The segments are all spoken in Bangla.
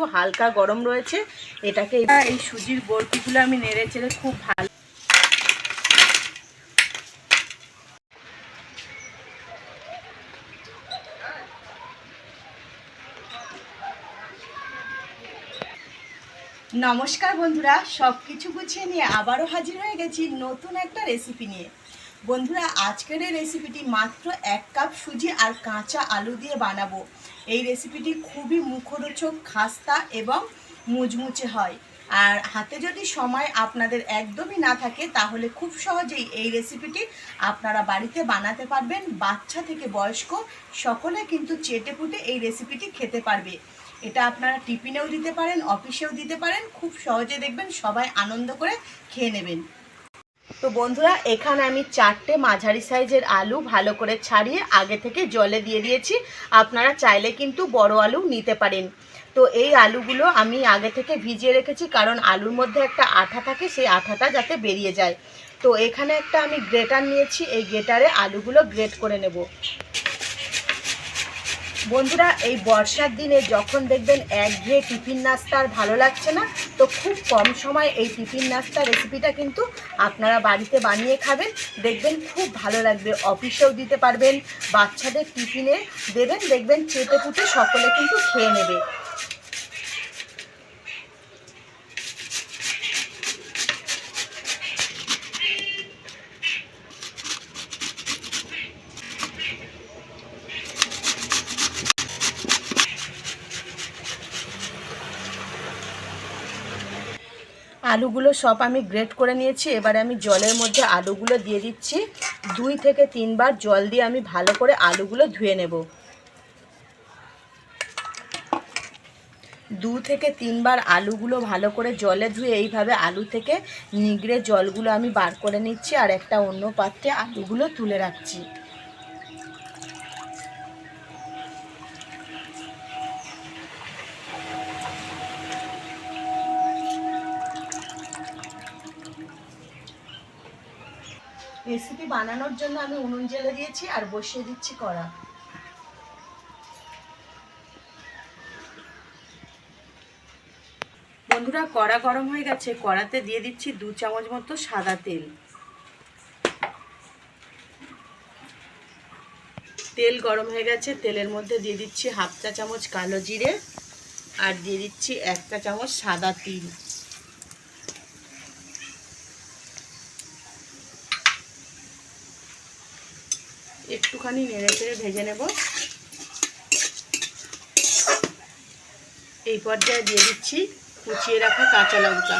কিন্তু হালকা গরম রয়েছে। এটাকে এই সুজির বরফিগুলো আমি নেড়ে চেড়ে খুব ভালো নমস্কার বন্ধুরা সব কিছু গুছিয়ে নিয়ে আবারও হাজির হয়ে গেছি নতুন একটা রেসিপি নিয়ে। বন্ধুরা, আজকের এই রেসিপিটি মাত্র এক কাপ সুজি আর কাঁচা আলু দিয়ে বানাবো। এই রেসিপিটি খুবই মুখরোচক, খাস্তা এবং মুচমুচে হয়। আর হাতে যদি সময় আপনাদের একদমই না থাকে, তাহলে খুব সহজেই এই রেসিপিটি আপনারা বাড়িতে বানাতে পারবেন। বাচ্চা থেকে বয়স্ক সকলে কিন্তু চেটে পুটে এই রেসিপিটি খেতে পারবে। এটা আপনারা টিফিনেও দিতে পারেন, অফিসেও দিতে পারেন। খুব সহজে দেখবেন সবাই আনন্দ করে খেয়ে নেবেন। তো বন্ধুরা, এখানে আমি চারটে মাঝারি সাইজের আলু ভালো করে ছাড়িয়ে আগে থেকে জলে দিয়ে দিয়েছি। আপনারা চাইলে কিন্তু বড় আলু নিতে পারেন। তো এই আলুগুলো আমি আগে থেকে ভিজিয়ে রেখেছি, কারণ আলুর মধ্যে একটা আঠা থাকে, সেই আঠাটা যাতে বেরিয়ে যায়। তো এখানে একটা আমি গ্রেটার নিয়েছি, এই গ্রেটারে আলুগুলো গ্রেট করে নেব। বন্ধুরা, এই বর্ষার দিনে যখন দেখবেন একঘেয়ে টিফিন নাস্তা আর ভালো লাগছে না, তো খুব কম সময় এই টিফিন নাস্তা রেসিপিটা কিন্তু আপনারা বাড়িতে বানিয়ে খাবেন। দেখবেন খুব ভালো লাগবে, অফিসেও দিতে পারবেন, বাচ্চাদের টিফিনে দেবেন, দেখবেন চেটে পুটে সকলে কিন্তু খেয়ে নেবে। আলুগুলো সব আমি গ্রেট করে নিয়েছি। এবারে আমি জলের মধ্যে আলুগুলো দিয়ে দিচ্ছি। দুই থেকে তিনবার জল দিয়ে আমি ভালো করে আলুগুলো ধুয়ে নেব। দু থেকে তিনবার আলুগুলো ভালো করে জলে ধুয়ে এইভাবে আলু থেকে নিগড়ে জলগুলো আমি বার করে নিচ্ছি আর একটা অন্য পাত্রে আলুগুলো তুলে রাখছি। রেসিপি বানানোর জন্য আমি উনুন জ্বেলে দিয়েছি আর বসিয়ে দিচ্ছি কড়া। বন্ধুরা, কড়া গরম হয়ে গেছে। কড়াতে দিয়ে দিচ্ছি দু চামচ মতো সাদা তেল। তেল গরম হয়ে গেছে। তেলের মধ্যে দিয়ে দিচ্ছি হাফ চা চামচ কালো জিরে আর দিয়ে দিচ্ছি এক চা চামচ সাদা তিল। একটুখানি নেড়ে চেড়ে ভেজে নেব। এই পর্যায়ে দিয়ে দিচ্ছি কুচিয়ে রাখা কাঁচা লঙ্কা।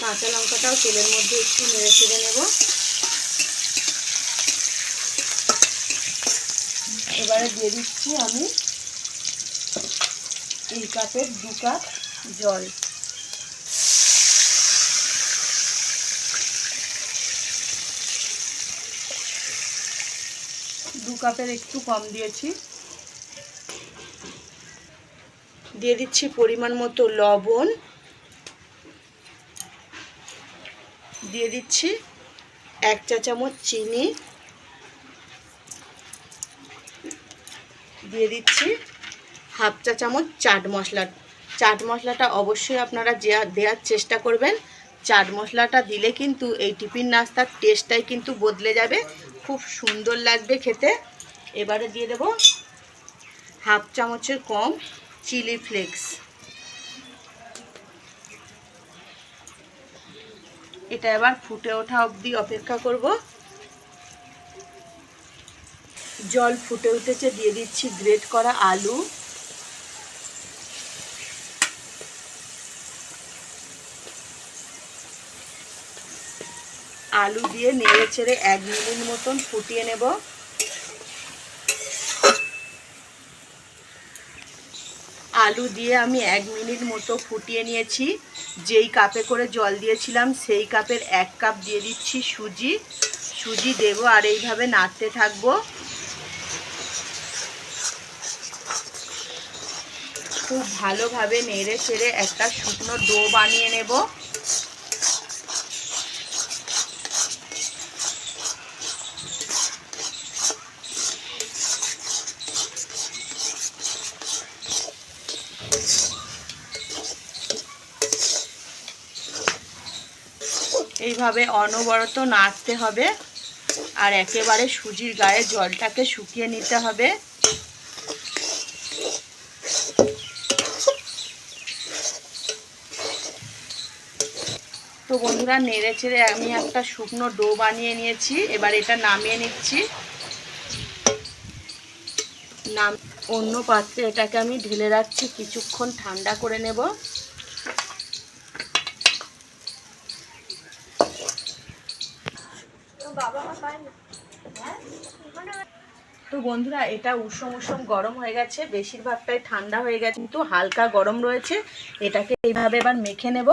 কাঁচা লঙ্কাটাও তেলের মধ্যে একটু নেড়ে চেড়ে নেব। এবারে দিয়ে দিচ্ছি আমি এই কাপের দু কাপ জল। দু কাপের একটু কম দিয়েছি। দিয়ে দিচ্ছি পরিমাণ মতো লবণ। দিয়ে দিচ্ছি এক চা চামচ চিনি। দিয়ে দিচ্ছি হাফ চা চামচ চাট মশলা। চাট মশলাটা অবশ্যই আপনারা যে দেওয়ার চেষ্টা করবেন। চাট মশলাটা দিলে কিন্তু এই টিফিন নাস্তার টেস্টটাই কিন্তু বদলে যাবে। খুব সুন্দর লাগবে খেতে। এবারে দিয়ে দেব হাফ চামচের কম চিলি ফ্লেক্স। এটা এবার ফুটে ওঠা অবধি অপেক্ষা করব। জল ফুটে উঠেছে, দিয়ে দিচ্ছি গ্রেট করা আলু। আলু দিয়ে নেড়ে ছেড়ে এক মিনিট মতন ফুটিয়ে নেব। আলু দিয়ে আমি এক মিনিট মতো ফুটিয়ে নিয়েছি। যেই কাপে করে জল দিয়েছিলাম, সেই কাপের এক কাপ দিয়ে দিচ্ছি সুজি। সুজি দেব আর এইভাবে নাড়তে থাকব। খুব ভালোভাবে নেড়ে ছেড়ে একটা শুকনো ডো বানিয়ে নেব। এইভাবে অনবরত নাড়তে হবে আর একেবারে সুজির গায়ে জলটাকে শুকিয়ে নিতে হবে। তো বন্ধুরা, নেড়ে চেড়ে আমি একটা শুকনো ডো বানিয়ে নিয়েছি, এবার এটা নামিয়ে নিচ্ছি। নাম অন্য পাত্রে এটাকে আমি ঢেলে রাখছি, কিছুক্ষণ ঠান্ডা করে নেব। তো বন্ধুরা, এটা উষম উষম গরম হয়ে গেছে, বেশিরভাগটাই ঠান্ডা হয়ে গেছে, কিন্তু হালকা গরম রয়েছে, এটাকে এইভাবে এবার মেখে নেব।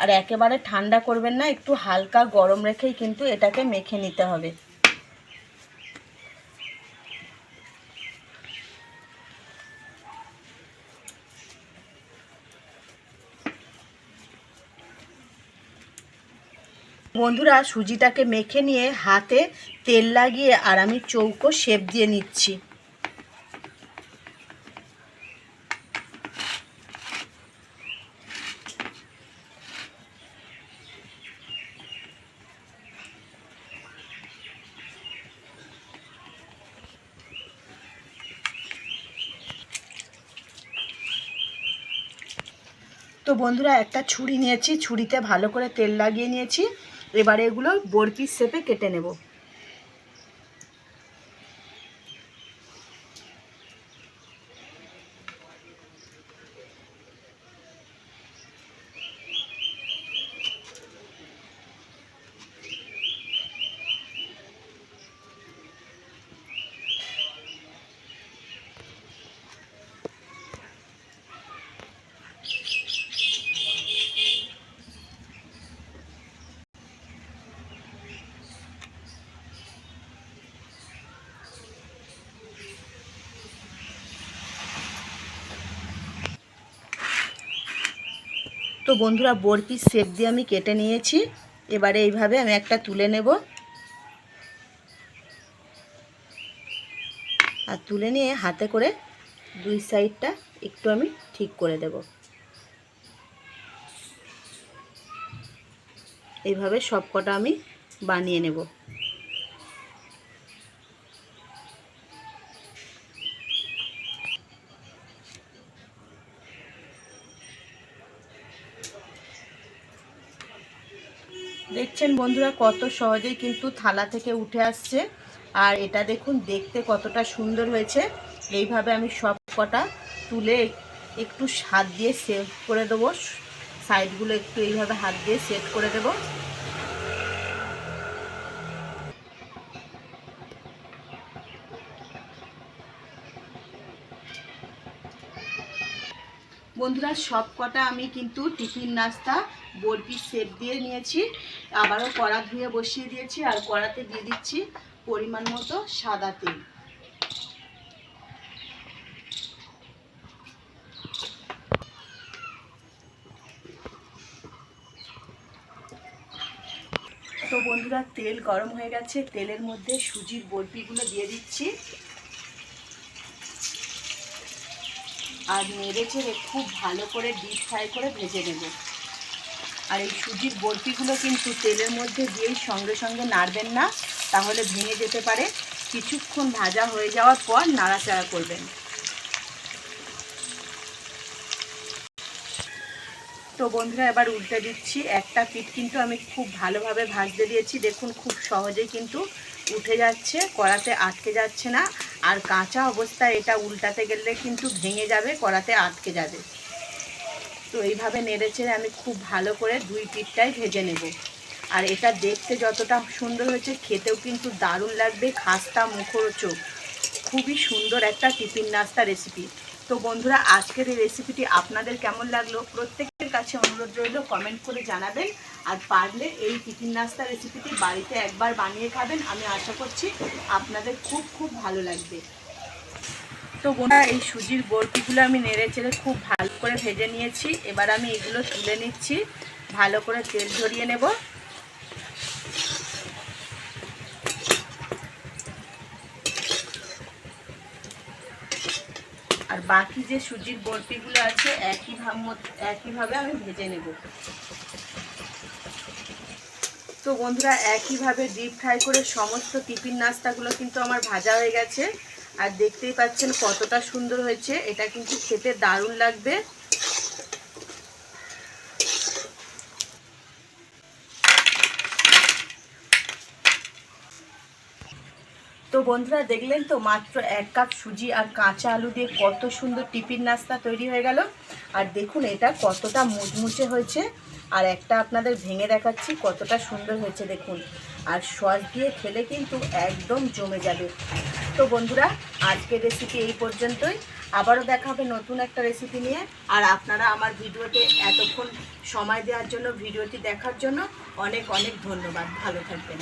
আর একেবারে ঠান্ডা করবেন না, একটু হালকা গরম রেখেই কিন্তু এটাকে মেখে নিতে হবে। বন্ধুরা, সুজিটাকে মেখে নিয়ে হাতে তেল লাগিয়ে আর আমি চৌকো শেপ দিয়ে নিচ্ছি। তো বন্ধুরা, একটা ছুরি নিয়েছি, ছুরিতে ভালো করে তেল লাগিয়ে নিয়েছি। এবারে এগুলো বরফির শেপে কেটে নেব তো বন্ধুরা বরফির শেপ দিয়ে আমি কেটে নিয়েছি। এবারে এইভাবে আমি একটা তুলে নেব। আর তুলে নিয়ে হাতে করে দুই সাইডটা একটু আমি ঠিক করে দেব। এইভাবে সব কটা আমি বানিয়ে নেব। দেখছেন বন্ধুরা কত সহজেই কিন্তু থালা থেকে উঠে আসছে। আর এটা দেখুন, দেখতে কতটা সুন্দর হয়েছে। এইভাবে আমি সব কটা তুলে একটু হাত দিয়ে সেভ করে দেবো। সাইডগুলো একটু এইভাবে হাত দিয়ে সেট করে দেবো। বন্ধুরা, সব কটা আমি কিন্তু টিফিন নাস্তা বরফি সেপ দিয়ে নিয়েছি। আবারও কড়া ধুয়ে বসিয়ে দিয়েছি আর কড়াতে দিয়ে দিচ্ছি পরিমাণ মতো সাদা তেল। তো বন্ধুরা, তেল গরম হয়ে গেছে। তেলের মধ্যে সুজির বরফিগুলো দিয়ে দিচ্ছি। আর নেড়ে চেড়ে খুব ভালো করে ডিপ ফ্রাই করে ভেজে নেব। আর এই সুজির বরফিগুলো কিন্তু তেলের মধ্যে দিয়েই সঙ্গে সঙ্গে নাড়বেন না, তাহলে ভেঙে যেতে পারে। কিছুক্ষণ ভাজা হয়ে যাওয়ার পর নাড়াচাড়া করবেন। তো বন্ধুরা, এবার উল্টে দিচ্ছি। একটা পিঠ কিন্তু আমি খুব ভালোভাবে ভাজতে দিয়েছি। দেখুন, খুব সহজেই কিন্তু উঠে যাচ্ছে, কড়াতে আটকে যাচ্ছে না। আর কাঁচা অবস্থায় এটা উল্টাতে গেলে কিন্তু ভেঙে যাবে, কড়াতে আটকে যাবে। তো এইভাবে নেড়েছে আমি খুব ভালো করে দুই পিঠটাই ভেজে নেব। আর এটা দেখতে যতটা সুন্দর হয়েছে, খেতেও কিন্তু দারুণ লাগবে, খাস্তা মুখরোচক। খুবই সুন্দর একটা টিফিন নাস্তা রেসিপি তো বন্ধুরা, আজকের এই রেসিপিটি আপনাদের কেমন লাগল? প্রত্যেকের কাছে অনুরোধ রইল কমেন্ট করে জানাবেন। আর পারলে এই টিফিন নাস্তা রেসিপিটি বাড়িতে একবার বানিয়ে খাবেন। আমি আশা করছি আপনাদের খুব খুব ভালো লাগবে। তো বোনা। এই সুজির বরফিগুলো আমি নেড়ে চেড়ে খুব ভালো করে ভেজে নিয়েছি। এবার আমি এগুলো তুলে নিচ্ছি। ভালো করে তেল ঝরিয়ে নেব। আর বাকি যে সুজির বরফিগুলো আছে, একই ভাব একইভাবে আমি ভেজে নেব। তো বন্ধুরা, একইভাবে ডিপ ফ্রাই করে সমস্ত টিফিন নাস্তাগুলো কিন্তু আমার ভাজা হয়ে গেছে। আর দেখতেই পাচ্ছেন কতটা সুন্দর হয়েছে। এটা কিন্তু খেতে দারুণ লাগবে। তো বন্ধুরা, দেখলেন তো মাত্র এক কাপ সুজি আর কাঁচা আলু দিয়ে কত সুন্দর টিফিন নাস্তা তৈরি হয়ে গেল। আর দেখুন, এটা কতটা মুচমুচে হয়েছে। আর একটা আপনাদের ভেঙে দেখাচ্ছি, কতটা সুন্দর হয়েছে দেখুন। আর সস দিয়ে খেলে কিন্তু একদম জমে যাবে। তো বন্ধুরা, আজকের রেসিপি এই পর্যন্তই। আবারও দেখা হবে নতুন একটা রেসিপি নিয়ে। আর আপনারা আমার ভিডিওতে এতক্ষণ সময় দেওয়ার জন্য, ভিডিওটি দেখার জন্য অনেক অনেক ধন্যবাদ। ভালো থাকবেন।